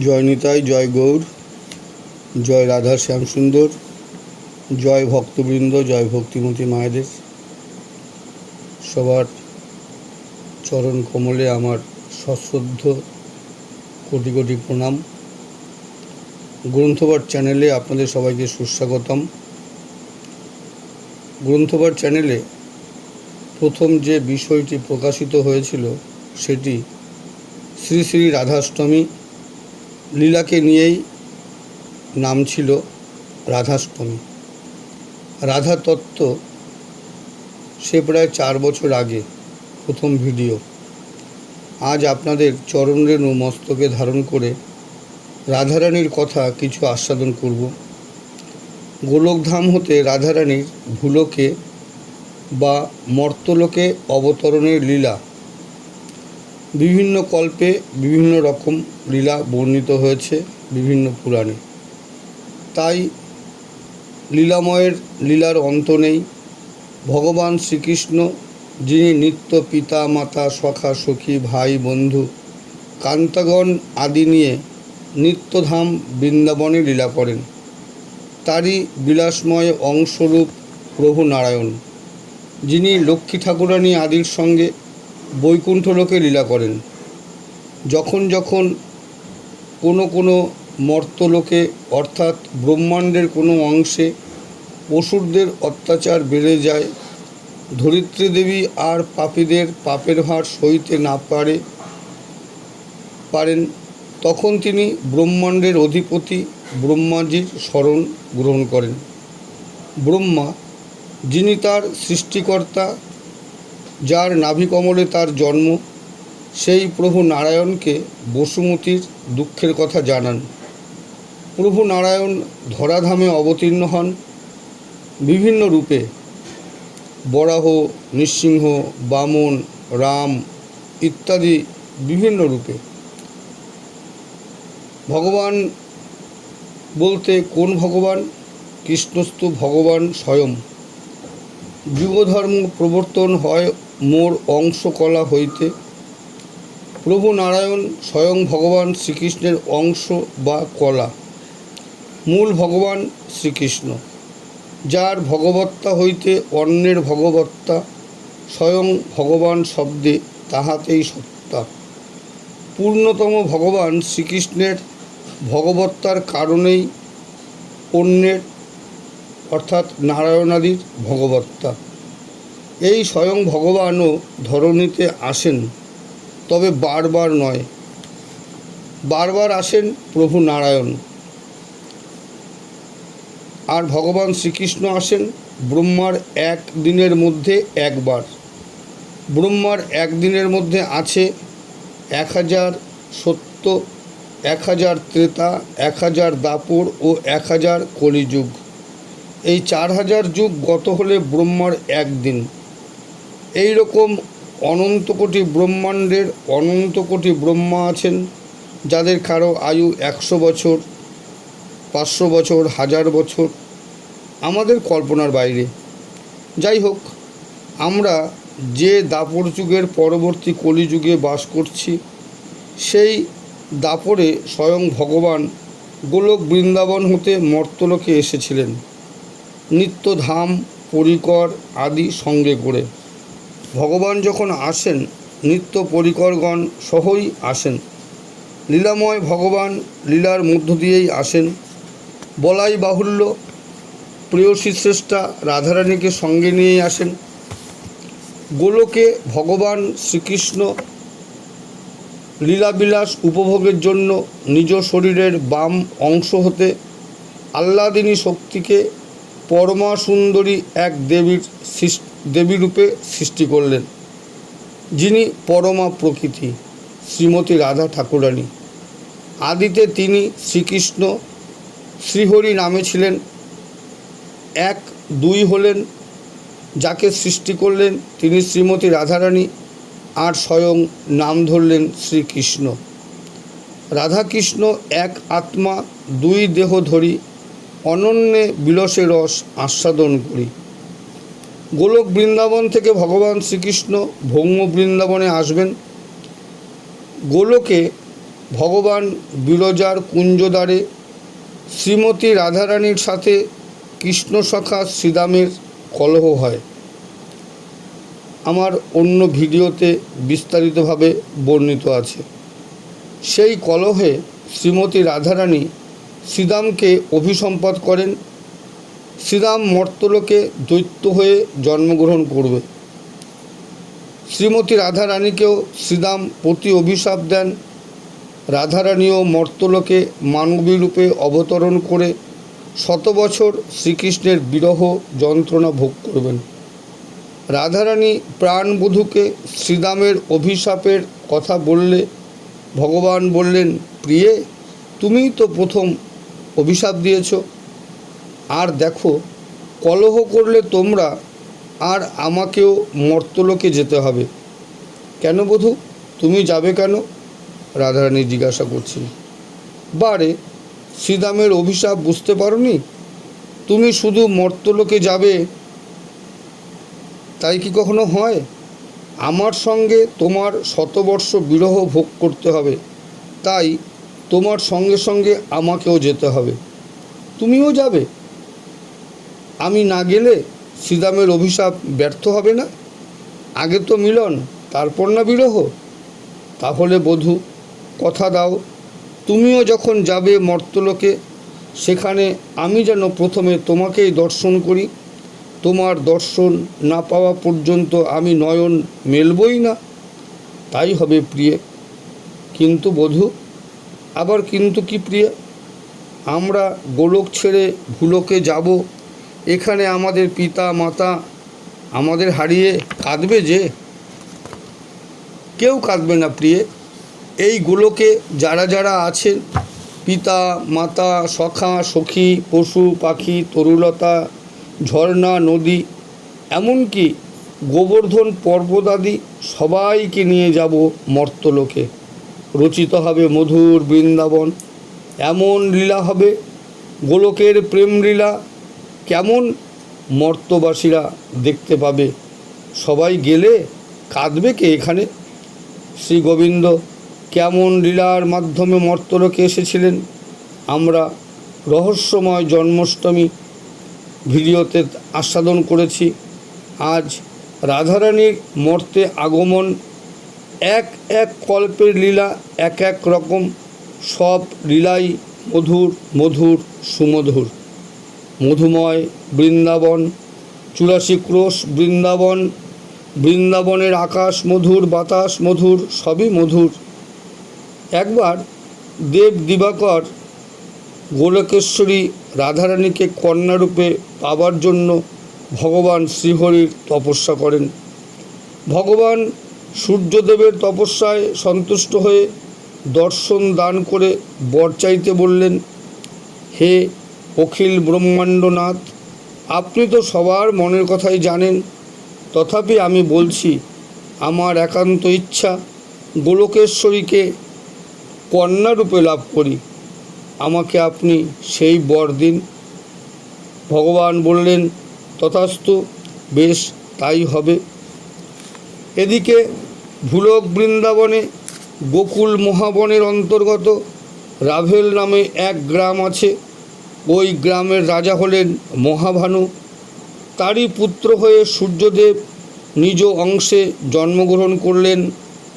জয় নিতাই, জয় গৌর, জয় রাধা শ্যামসুন্দর, জয় ভক্তবৃন্দ, জয় ভক্তিমতী মায়েদের। সবার চরণ কমলে আমার সশ্রদ্ধ কোটি কোটি প্রণাম। গ্রন্থপাঠ চ্যানেলে আপনাদের সবাইকে সুস্বাগতম। গ্রন্থপাঠ চ্যানেলে প্রথম যে বিষয়টি প্রকাশিত হয়েছিল সেটি শ্রী শ্রী রাধাষ্টমী লীলাকে নিয়েই নাম ছিল রাধাষ্টমী। রাধা তত্ত্ব সে প্রায় চার বছর আগে প্রথম ভিডিও। আজ আপনাদের চরণরেণু মস্তকে ধারণ করে রাধারানীর কথা কিছু আস্বাদন করব। গোলকধাম হতে রাধারানীর ভুলোকে বা মর্তলোকে অবতরণের লীলা বিভিন্ন কল্পে বিভিন্ন রকম লীলা বর্ণিত হয়েছে বিভিন্ন পুরাণে। তাই লীলাময়ের লীলার অন্ত নেই। ভগবান শ্রীকৃষ্ণ, যিনি নিত্য পিতা, মাতা, সখা, সখী, ভাই, বন্ধু, কান্তাগণ আদি নিয়ে নিত্যধাম বৃন্দাবনে লীলা করেন। তারই বিলাসময় অংশরূপ প্রভু নারায়ণ, যিনি লক্ষ্মী ঠাকুরানী আদির সঙ্গে বৈকুণ্ঠ লোকে লীলা করেন। যখন যখন কোনো কোনো মর্তলোকে অর্থাৎ ব্রহ্মাণ্ডের কোনো অংশে অসুরদের অত্যাচার বেড়ে যায়, ধরিত্রী দেবী আর পাপীদের পাপের ভার সইতে না পারে, পারেন, তখন তিনি ব্রহ্মাণ্ডের অধিপতি ব্রহ্মাজির স্মরণ গ্রহণ করেন। ব্রহ্মা, যিনি তার সৃষ্টিকর্তা যার নাভিকমলে তার জন্ম, সেই প্রভু নারায়ণকে বসুমতীর দুঃখের কথা জানান। প্রভু নারায়ণ ধরাধামে অবতীর্ণ হন। বিভিন্ন রূপে বরাহ, নৃসিংহ, বামন, রাম ইত্যাদি বিভিন্ন রূপে। ভগবান বলতে কোন ভগবান? কৃষ্ণস্তু ভগবান স্বয়ং। যুগধর্ম প্রবর্তন হয় মোর অংশকলা হইতে প্রভু নারায়ণ স্বয়ং ভগবান শ্রীকৃষ্ণের অংশ বা কলা। মূল ভগবান শ্রীকৃষ্ণ, যার ভগবত্তা হইতে অন্যের ভগবত্তা স্বয়ং ভগবান শব্দে তাহাতেই সত্তা। পূর্ণতম ভগবান শ্রীকৃষ্ণের ভগবত্তার কারণেই অন্যের, অর্থাৎ নারায়ণাদির ভগবত্তা। এই স্বয়ং ভগবানও ধরণীতে আসেন, তবে বারবার নয়। বারবার আসেন প্রভু নারায়ণ। আর ভগবান শ্রীকৃষ্ণ আসেন ব্রহ্মার এক দিনের মধ্যে একবার। ব্রহ্মার একদিনের মধ্যে আছে এক হাজার সত্য, এক হাজার ত্রেতা, এক হাজার দাপর ও এক হাজার কলিযুগ। এই চার হাজার যুগ গত হলে ব্রহ্মার একদিন এই রকম অনন্ত কোটি ব্রহ্মাণ্ডের অনন্ত কোটি ব্রহ্মা আছেন, যাদের কারও আয়ু একশো বছর, পাঁচশো বছর, হাজার বছর, আমাদের কল্পনার বাইরে। যাই হোক, আমরা যে দাপর যুগের পরবর্তী কলিযুগে বাস করছি, সেই দাপরে স্বয়ং ভগবান গোলক বৃন্দাবন হতে মর্তলোকে এসেছিলেন। নিত্য ধাম পরিকর আদি সঙ্গে করে। ভগবান যখন আসেন, নিত্য পরিকরগণ সহই আসেন। লীলাময় ভগবান লীলার মধ্য দিয়েই আসেন। বলাই বাহুল্য প্রেয়সী শ্রেষ্ঠা রাধারানীকে সঙ্গে নিয়েই আসেন। গোলকে ভগবান শ্রীকৃষ্ণ লীলাবিলাস উপভোগের জন্য নিজ শরীরের বাম অংশ হতে আল্লাদিনী শক্তিকে পরমা সুন্দরী এক দেবীর সৃষ- দেবীরূপে সৃষ্টি করলেন। যিনি পরমা প্রকৃতি, শ্রীমতী রাধা ঠাকুরানী। আদিতে তিনি শ্রীকৃষ্ণ, শ্রীহরি নামে ছিলেন। এক, দুই হলেন, যাকে সৃষ্টি করলেন তিনি শ্রীমতী রাধারানী আর স্বয়ং নাম ধরলেন শ্রীকৃষ্ণ। রাধাকৃষ্ণ এক আত্মা, দুই দেহ ধরি অনন্যে বিলসে রস আস্বাদন করি। গোলক বৃন্দাবন থেকে ভগবান শ্রীকৃষ্ণ ভৌম বৃন্দাবনে আসবেন। গোলকে ভগবান বিরজার কুঞ্জদ্বারে শ্রীমতী রাধারানীর সাথে কৃষ্ণসখা শ্রীদামের কলহ হয়। আমার অন্য ভিডিওতে বিস্তারিতভাবে বর্ণিত আছে। সেই কলহে শ্রীমতী রাধারানী শ্রীদামকে অভিসম্পাদ করেন। শ্রীরাম মর্তলোকে দৈত্য হয়ে জন্মগ্রহণ করবে। শ্রীমতী রাধারানীকেও শ্রীরাম প্রতি অভিশাপ দেন। রাধারানীও মর্তলোকে মানবী রূপে অবতরণ করে শত বছর শ্রীকৃষ্ণের বিরহ যন্ত্রণা ভোগ করবেন। রাধারানী প্রাণবধূকে শ্রীরামের অভিশাপের কথা বললে, ভগবান বললেন, প্রিয়ে, তুমিই তো প্রথম অভিশাপ দিয়েছ। আর দেখো, কলহ করলে তোমরা আর আমাকেও মর্তলোকে যেতে হবে। কেন বধূ? তুমি যাবে কেন? রাধারানী জিজ্ঞাসা করছেন। বারে শ্রীরামের অভিশাপ বুঝতে পারোনি? তুমি শুধু মর্তলোকে যাবে, তাই কি কখনো হয়? আমার সঙ্গে তোমার শতবর্ষ বিরহ ভোগ করতে হবে, তাই তোমার সঙ্গে সঙ্গে আমাকেও যেতে হবে। তুমিও যাবে আমি না গেলে শ্রীরামের অভিশাপ ব্যর্থ হবে না। আগে তো মিলন, তারপর না বিরহ। তাহলে বধূ, কথা দাও, তুমিও যখন যাবে মর্তলোকে, সেখানে আমি যেন প্রথমে তোমাকেই দর্শন করি। তোমার দর্শন না পাওয়া পর্যন্ত আমি নয়ন মেলবই না। তাই হবে প্রিয়ে। কিন্তু বধূ, আবার কিন্তু কি প্রিয়ে? আমরা গোলক ছেড়ে ভুলোকে যাব এখানে আমাদের পিতা, মাতা আমাদের হারিয়ে কাঁদবে যে? কেউ কাঁদবে না প্রিয়ে। এই গোলকে যারা যারা আছেন, পিতা, মাতা, সখা, সখী, পশু, পাখি, তরুলতা, ঝর্ণা, নদী, এমনকি গোবর্ধন পর্বতাদি, সবাইকে নিয়ে যাব মর্তলোকে। রচিত হবে মধুর বৃন্দাবন। এমন লীলা হবে গোলকের প্রেম লীলা কেমন মর্তবাসীরা দেখতে পাবে? সবাই গেলে কাঁদবে কে এখানে? শ্রী গোবিন্দ, কেমন লীলার মাধ্যমে মর্তলোকে এসেছিলেন? আমরা রহস্যময় জন্মাষ্টমী ভিডিওতে আস্বাদন করেছি। আজ রাধারানীর মর্তে আগমন, এক এক কল্পের লীলা, এক এক রকম, সব লীলাই মধুর মধুর, সুমধুর। মধুময় বৃন্দাবন, চুরাশি ক্রোশ বৃন্দাবন, বৃন্দাবনের আকাশ মধুর, বাতাস মধুর, সবই মধুর। একবার দেব দিবাকর গোলকেশ্বরী রাধারানীকে কন্যারূপে পাবার জন্য ভগবান শ্রীহরির তপস্যা করেন। ভগবান সূর্যদেবের তপস্যায় সন্তুষ্ট হয়ে দর্শন দান করে বর চাইতে বললেন, হে অখিল ব্রহ্মাণ্ডনাথ, আপনি তো সবার মনের কথাই জানেন। তথাপি আমি বলছি, আমার একান্ত ইচ্ছা গোলকেশ্বরীকে কন্যারূপে লাভ করি। আমাকে আপনি সেই বর দিন। ভগবান বললেন, তথাস্তু, বেশ, তাই হবে। এদিকে ভুলক বৃন্দাবনে গোকুল মহাবনের অন্তর্গত রাভেল নামে এক গ্রাম আছে। ওই গ্রামের রাজা হলেন মহাভানু। তারই পুত্র হয়ে সূর্যদেব নিজ অংশে জন্মগ্রহণ করলেন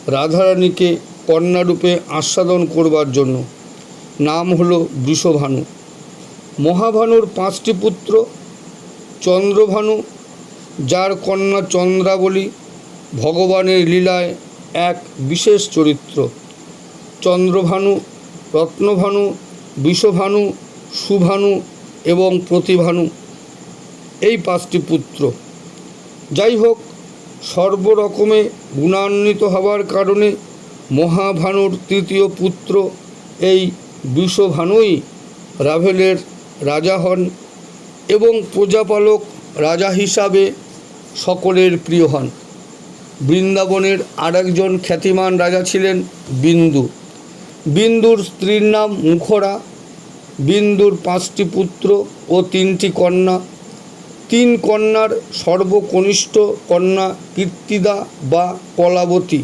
রাধারানীকে কন্যারূপে আস্বাদন করবার জন্য। নাম হলো বৃষভানু। মহাভানুর পাঁচটি পুত্র চন্দ্রভানু, যার কন্যা চন্দ্রাবলী ভগবানের লীলায় এক বিশেষ চরিত্র। চন্দ্রভানু, রত্নভানু, বিষভানু সুভানু এবং প্রতিভানু, এই পাঁচটি পুত্র। যাই হোক সর্বরকমে গুণান্বিত হওয়ার কারণে মহাভানুর তৃতীয় পুত্র, এই বিষভানুই রাভেলের রাজা হন এবং প্রজাপালক রাজা হিসাবে সকলের প্রিয় হন। বৃন্দাবনের আরেকজন খ্যাতিমান রাজা ছিলেন বিন্দু। বিন্দুর স্ত্রীর নাম মুখরা। বিন্দুর পাঁচটি পুত্র ও তিনটি কন্যা। তিন কন্যার সর্বকনিষ্ঠ কন্যা কীর্তিদা বা কলাবতী।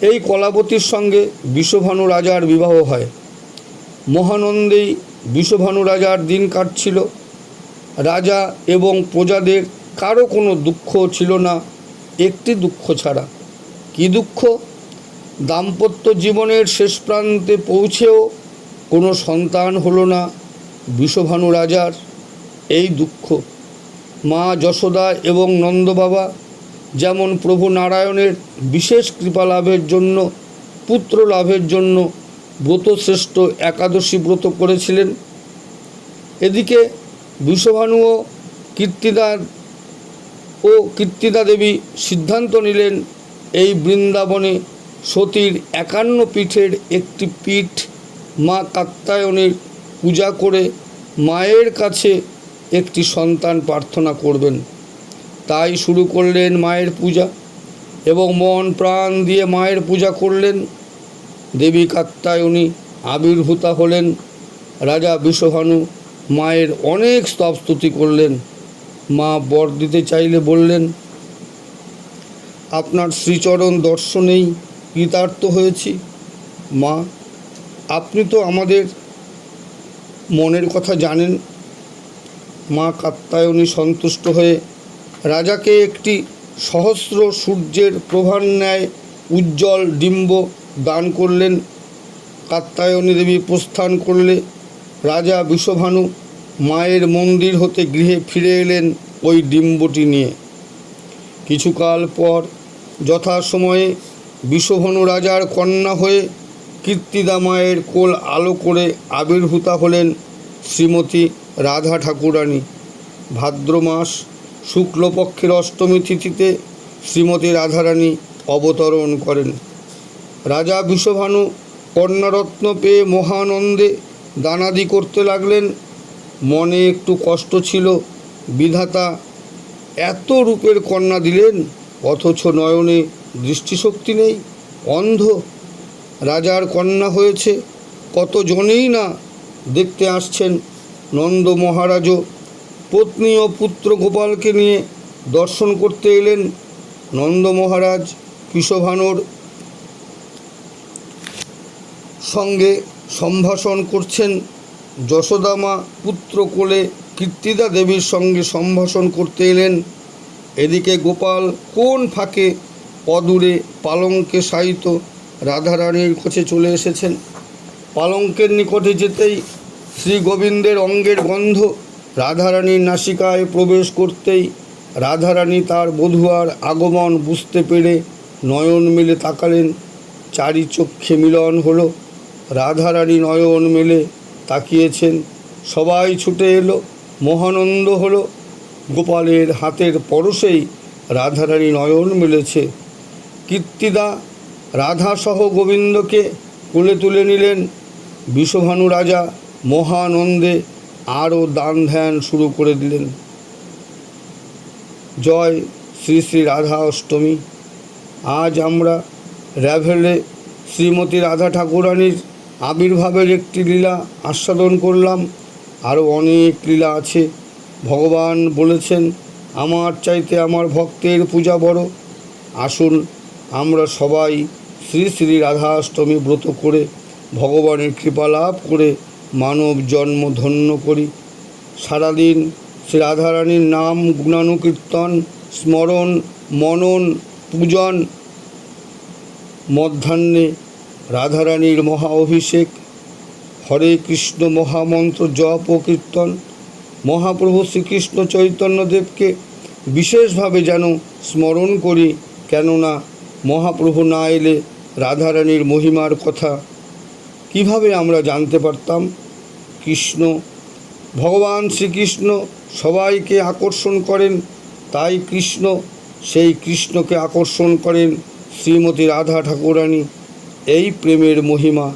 এই কলাবতীর সঙ্গে বিশ্বভানু রাজার বিবাহ হয়। মহানন্দেই বিশ্বভানু রাজার দিন কাটছিল। রাজা এবং প্রজাদের কারও কোনো দুঃখ ছিল না, একটি দুঃখ ছাড়া। কি দুঃখ? দাম্পত্য জীবনের শেষ প্রান্তে পৌঁছেও কোনো সন্তান হলো না বিশ্বভানু রাজার। এই দুঃখ। মা যশোদা এবং নন্দবাবা যেমন প্রভু নারায়ণের বিশেষ কৃপা লাভের জন্য, পুত্র লাভের জন্য ব্রতশ্রেষ্ঠ একাদশী ব্রত করেছিলেন। এদিকে বিশ্বভানু ও কীর্তিদার ও কীর্তিদা দেবী সিদ্ধান্ত নিলেন, এই বৃন্দাবনে সতীর একান্ন পীঠের একটি পীঠ মা কাত্তায়নের পূজা করে মায়ের কাছে একটি সন্তান প্রার্থনা করবেন। তাই শুরু করলেন মায়ের পূজা এবং মন প্রাণ দিয়ে মায়ের পূজা করলেন। দেবী কাত্তায়নী আবির্ভূতা হলেন। রাজা বিশ্বভানু মায়ের অনেক স্তব স্তুতি করলেন। মা বর দিতে চাইলে বললেন, আপনার শ্রীচরণ দর্শনেই কৃতার্থ হয়েছি। মা আপনি তো আমাদের মনের কথা জানেন। মা কাত্তায়নী সন্তুষ্ট হয়ে রাজাকে একটি সহস্র সূর্যের প্রভার ন্যায় উজ্জ্বল ডিম্ব দান করলেন। কাত্তায়নী দেবী প্রস্থান করলে রাজা বিশ্বভানু মায়ের মন্দির হতে গৃহে ফিরে এলেন ওই ডিম্বটি নিয়ে। কিছুকাল পর যথাসময়ে বিশ্বভানু রাজার কন্যা হয়ে কীর্তিদা মায়ের কোল আলো করে আবির্ভূতা হলেন শ্রীমতী রাধা ঠাকুরানী। ভাদ্র মাস, শুক্লপক্ষের অষ্টমী তিথিতে শ্রীমতী রাধারানী অবতরণ করেন। রাজা বিশ্বভানু কন্যারত্ন পেয়ে মহানন্দে দানাদি করতে লাগলেন। মনে একটু কষ্ট ছিল। বিধাতা এত রূপের কন্যা দিলেন, অথচ নয়নে দৃষ্টিশক্তি নেই, অন্ধ রাজার কন্যা হয়েছে, কতজনেই না দেখতে আসছেন নন্দ মহারাজও। পত্নী ও পুত্র গোপালকে নিয়ে দর্শন করতে এলেন নন্দ মহারাজ কৃষভানুর সঙ্গে সম্ভাষণ করছেন যশোদামা পুত্র কোলে কীর্তিদা দেবীর সঙ্গে সম্ভাষণ করতে এলেন। এদিকে গোপাল কোন ফাঁকে অদূরে পালঙ্কে শায়িত রাধারানীর কাছে চলে এসেছেন। পালঙ্কের নিকটে যেতেই শ্রী গোবিন্দের অঙ্গের গন্ধ রাধারানীর নাসিকায় প্রবেশ করতেই রাধারানী তার বধুয়ার আগমন বুঝতে পেরে নয়ন মেলে তাকালেন। চারি চক্ষে মিলন হলো। রাধারানী নয়ন মেলে তাকিয়েছেন। সবাই ছুটে এলো। মহানন্দ হলো। গোপালের হাতের পরশেই রাধারানী নয়ন মেলেছে। কীর্তিদা রাধাসহ গোবিন্দকে কোলে তুলে নিলেন বিশ্বভানু রাজা মহানন্দে আরও দান ধ্যান শুরু করে দিলেন। জয় শ্রী শ্রী রাধা অষ্টমী। আজ আমরা র্যাভেলে শ্রীমতী রাধা ঠাকুরানীর আবির্ভাবের একটি লীলা আস্বাদন করলাম। আরও অনেক লীলা আছে। ভগবান বলেছেন, আমার চাইতে আমার ভক্তের পূজা বড়। আসুন আমরা সবাই শ্রী শ্রী রাধা অষ্টমী ব্রত করে ভগবানের কৃপা লাভ করে মানব জন্ম ধন্য করি। সারাদিন শ্রী রাধারানীর নাম, গুণানুকীর্তন, স্মরণ, মনন, পূজন, মধ্যাহ্নে রাধারানীর মহা অভিষেক, হরে কৃষ্ণ মহামন্ত্র জপ ও কীর্তন, মহাপ্রভু শ্রীকৃষ্ণ চৈতন্যদেবকে বিশেষভাবে যেন স্মরণ করি, কেননা মহাপ্রভু না এলে রাধারানীর মহিমার কথা কীভাবে আমরা জানতে পারতাম? কৃষ্ণ, ভগবান শ্রীকৃষ্ণ সবাইকে আকর্ষণ করেন, তাই কৃষ্ণ সেই কৃষ্ণকে আকর্ষণ করেন শ্রীমতী রাধা ঠাকুরানী। এই প্রেমের মহিমা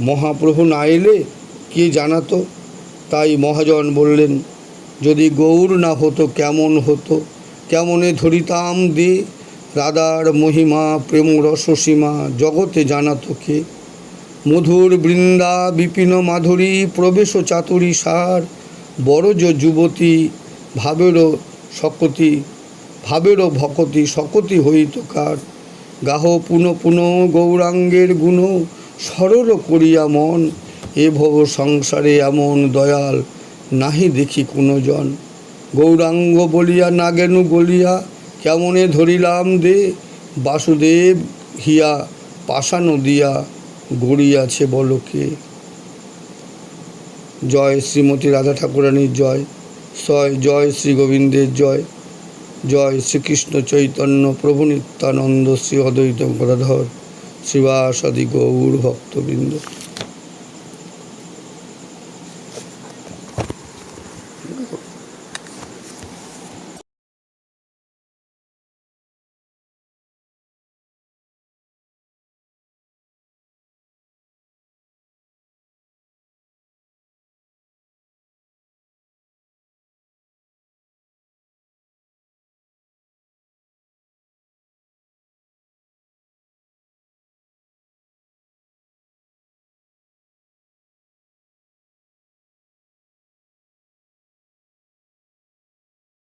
মহাপ্রভু না এলে কে জানাতো? তাই মহাজন বললেন, যদি গৌর না হতো, কেমন হতো? কেমনে ধরিতাম দে রাধার মহিমা প্রেম রসসীমা, জগতে জানাতো কে মধুর বৃন্দা, বিপিন মাধুরী, প্রবেশ চাতুরী সার বড়জ যুবতী ভাবেরও সকতি ভাবেরও ভকতি সকতি হইত কার। গাহ পুন পুন গৌরাঙ্গের গুণ, সরল করিয়া মন, এ ভব সংসারে এমন দয়াল নাহি দেখি কোনো জন গৌরাঙ্গ বলিয়া নাগেনু গলিয়া কেমনে ধরিলাম দে? বাসুদেব হিয়া পাশা নদিয়া গড়িয়াছে বলকে। জয় শ্রীমতী রাধা ঠাকুরানীর জয়। জয় জয় শ্রী গোবিন্দের জয়। জয় শ্রীকৃষ্ণ চৈতন্য প্রভু নিত্যানন্দ শ্রী অদ্বৈত গদাধর শ্রীবাসাদি গৌর ভক্তবৃন্দ।